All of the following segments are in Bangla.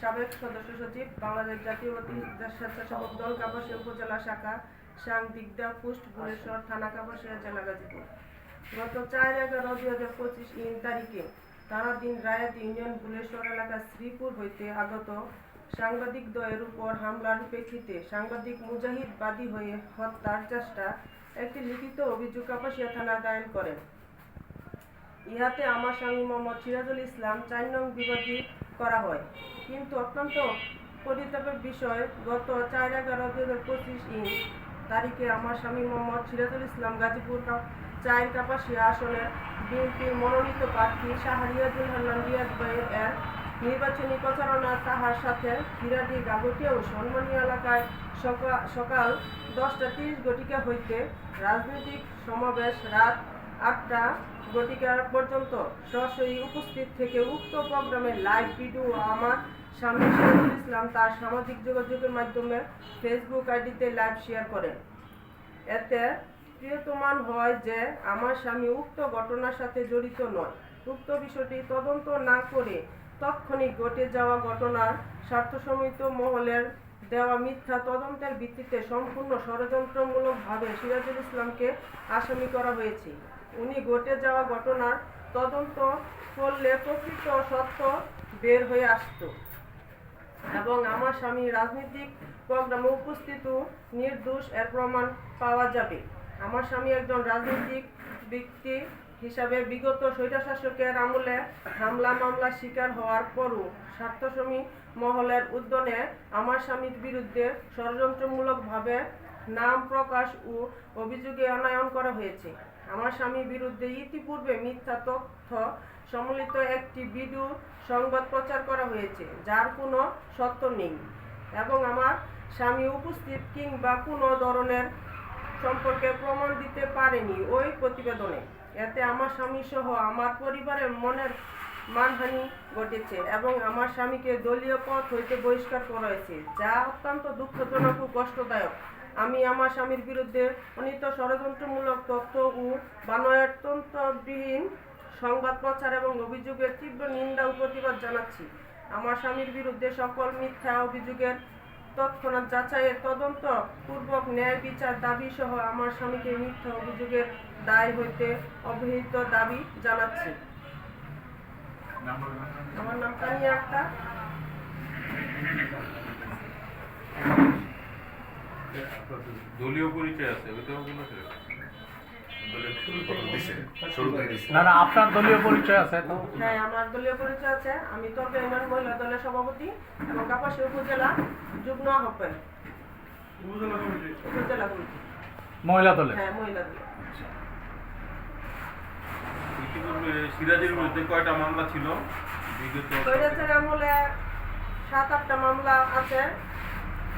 সাবেক সদস্য সচিব, বাংলাদেশ জাতীয়বাদী স্বেচ্ছাসেবক দল, কাপাসিয়া উপজেলা শাখা, সাং দিগদা পুষ্ট ভুলেশ্বর থানা কাপাসিয়া, জেলা গাজীপুর। গত চার এগারো দুই হাজার পঁচিশ ইন তারিখে তারাদিন রায়াত ইউনিয়ন ভুলেশ্বর এলাকার শ্রীপুর হইতে আগত সাংবাদিক দ্বয়ের উপর হামলার প্রেক্ষিতে সাংবাদিক মুজাহিদ বাদী হয়ে হত্যার চেষ্টা একটি লিখিত অভিযোগ কাপাসিয়া থানা দায়ের করেন। ইহাতে আমার স্বামী মোহাম্মদ সিরাজুল ইসলাম চার নং বিবাদী করা হয়। কিন্তু অত্যন্ত পরিতাপের বিষয়, গত চার এগারো দুই হাজার পঁচিশ ইন তারিখে আমার স্বামী মোহাম্মদ সিরাজুল ইসলাম গাজীপুর চায়ের কাপাসিয়া আসনের বিএনপির মনোনীত প্রার্থী শাহরিয়াজুল হান্নান রিয়াজ ভাইয়ের এর নির্বাচনী প্রচারণা তাহার সাথে হিরাডি গাগটিয়া ও সন্মানী এলাকায় সকা- সকাল দশটা তিরিশ ঘটিকা হইতে রাজনৈতিক সমাবেশ রাত আটটা ঘটিকা পর্যন্ত সরাসরি উপস্থিত থেকে উক্ত প্রোগ্রামের লাইভ ভিডিও আমার স্বামী সিরাজুল ইসলাম তার সামাজিক যোগাযোগের মাধ্যমে ফেসবুক আইডিতে লাইভ শেয়ার করেন। এতে প্রিয়তমান হয় যে আমার স্বামী উক্ত ঘটনার সাথে জড়িত নয়। উক্ত বিষয়টি তদন্ত না করে তৎক্ষণিক ঘটে যাওয়া ঘটনার স্বার্থসমিত মহলের দেওয়া মিথ্যা তদন্তের ভিত্তিতে সম্পূর্ণ ষড়যন্ত্রমূলকভাবে সিরাজুল ইসলামকে আসামি করা হয়েছে। উনি ঘটে যাওয়া ঘটনার তদন্ত করলে প্রকৃত সত্য বের হয়ে আসতো। এবং আমার স্বামী রাজনৈতিক প্রোগ্রামে উপস্থিত নির্দোষ এর প্রমাণ পাওয়া যাবে। আমার স্বামী একজন রাজনৈতিক ব্যক্তি হিসাবে বিগত স্বৈরশাসকের আমলে হামলা মামলা শিকার হওয়ার পরও স্বার্থসমী মহলের উদ্যমে আমার স্বামীর বিরুদ্ধে ষড়যন্ত্রমূলকভাবে নাম প্রকাশ ও অভিযোগে অনায়ন করা হয়েছে। আমার স্বামীর বিরুদ্ধে ইতিপূর্বে মিথ্যা তথ্য সম্মিলিত একটি ভিডিও সংবাদ প্রচার করা হয়েছে, যার কোনো সত্য নেই এবং আমার স্বামী উপস্থিত কিংবা কোনো ধরনের সম্পর্কে প্রমাণ দিতে পারেনি ওই প্রতিবেদনে। এতে আমার স্বামী সহ আমার পরিবারের মনের মানহানি ঘটেছে এবং আমার স্বামীকে দলীয় পথ হইতে বহিষ্কার করা হয়েছে, যা অত্যন্ত দুঃখজনক ও কষ্টদায়ক। আমি আমার স্বামীর বিরুদ্ধে অনিত ষড়যন্ত্রমূলক তথ্য ও বানয়তন্ত্রবিহীন সংবাদ প্রচার এবং অভিযোগের তীব্র নিন্দা ও প্রতিবাদ জানাচ্ছি। আমার স্বামীর বিরুদ্ধে সকল মিথ্যা অভিযোগের তৎক্ষণাৎ যাচাইয়ের তদন্ত পূর্বক ন্যায় বিচার দাবি সহ আমার স্বামীকে মিথ্যা অভিযোগের দায় হইতে অবহিত দাবি জানাচ্ছি। আমার নাম তানিয়া আক্তার। দলীয় পরিচয় আছে ওইটাও তো। না না আপনার দলীয় পরিচয় আছে তো। হ্যাঁ আমার দলীয় পরিচয় আছে। আমি তর্ক ইউনিয়ন মহিলা দলের সভাপতি এবং কাপাসী উপজেলা যুগ্ম আহ্বায়ক। উপজেলা কমিটি? মহিলা দলে হ্যাঁ মহিলা দল সিরাজের বিরুদ্ধে কয়টা মামলা ছিল? বিগত আমলে সাত আটটা মামলা আছে।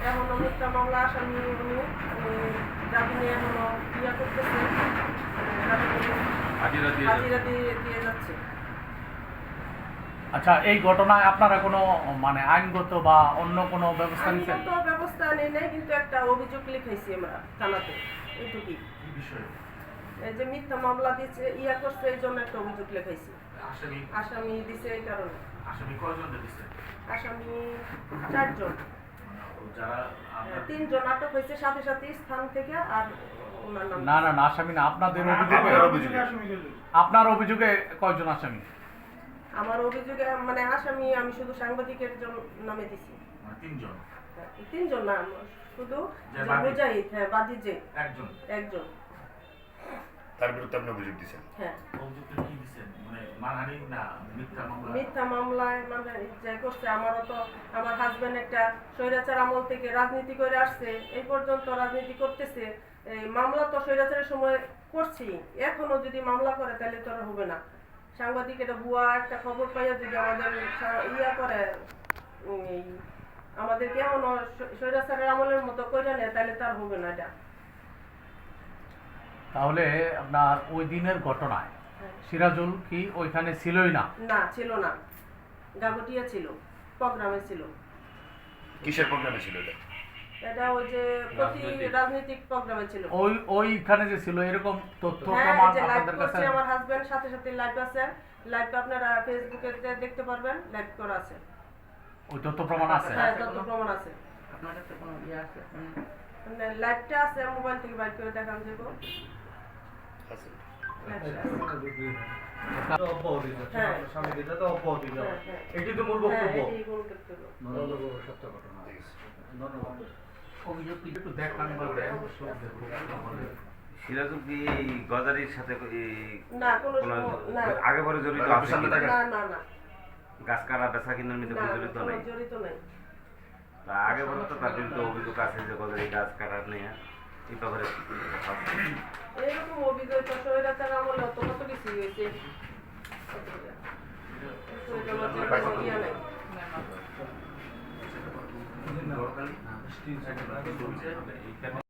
এখনও মিথ্যা মামলা আসামি উনি এখনও ইয়া করতেছে। হাজিরা দিয়ে যাচ্ছে। আচ্ছা এই ঘটনায় আপনারা কোনো মানে আইনগত বা অন্য কোনো ব্যবস্থা নিচ্ছেন তো ব্যবস্থা নেই নাই কিন্তু একটা অভিযোগ লিখাইছি আমরা থানাতে। এইটুকুই। এই যে মিথ্যা মামলা দিচ্ছে ইয়া করছে এই জন্য একটা অভিযোগ লিখাইছি। আসামি? আসামি দিছে এই কারণে। আসামি কয়জন দিচ্ছে আসামি চারজন। যারা হ্যাঁ, আপনার তিনজন আটক হয়েছে সাথে সাথে স্থান থেকে আর না না না আসামি না আপনাদের অভিযোগে আপনার অভিযোগে কয়জন আসামি? আমার অভিযোগে মানে আসামি আমি শুধু সাংবাদিকের নামে দিছি। মানে তিনজন? তিনজন না শুধু মুজাহিদ হ্যাঁ বাদী যে। একজন। একজন। তার বিরুদ্ধে আপনি অভিযোগ দিচ্ছেন হ্যাঁ। মানে মানহানি না মিথ্যা মামলায় মানে যে করছে আমারও তো আমার হাজবেন্ড একটা স্বৈরাচার আমল থেকে রাজনীতি করে আসছে এই পর্যন্ত রাজনীতি করতেছে এই মামলা তো স্বৈরাচারের সময় করছি এখনও যদি মামলা করে তাহলে তো আর হবে না। সাংবাদিক এটা ভুয়া একটা খবর পাইয়া যদি আমাদের ইয়া করে আমাদেরকে এমন স্বৈরাচারের আমলের মতো করে নেয় তাহলে তার হবে না এটা। তাহলে আপনার ওই দিনের ঘটনায় হ্যাঁ। সিরাজুল কি ওইখানে ছিলই না? না ছিল না। গাবটিয়া ছিল প্রোগ্রামে ছিল। কিসের প্রোগ্রামে ছিল এটা? ওই যে প্রতি রাজনৈতিক। প্রোগ্রামে ছিল। ওই ওইখানে যে ছিল এরকম তথ্য হ্যাঁ, প্রমাণ আপনাদের কাছে আমার হাজবেন্ড সাথে সাথে লাইভ আছে। লাইভটা আপনারা ফেসবুকে দেখতে পারবেন লাইভ করা আছে। ওই তথ্য প্রমাণ আছে? হ্যাঁ তথ্য প্রমাণ আছে। আপনার কাছে কোনো ইয়ে আছে? মানে লাইভটা আছে মোবাইল থেকে বাইর করে দেখান যাব গজারির সাথে আগে পরে জড়িত আছে না গাছ কাটা বেচা কিনার মধ্যে জড়িত নেই? তা আগে বলতো তার বিরুদ্ধে অভিযোগ আছে যে গজারি গাছ কাটার নেই এই ব্যাপারে এরকম অভিজ্ঞতা সহায়তার আমলে অত কত কিছু হয়েছে। এখানে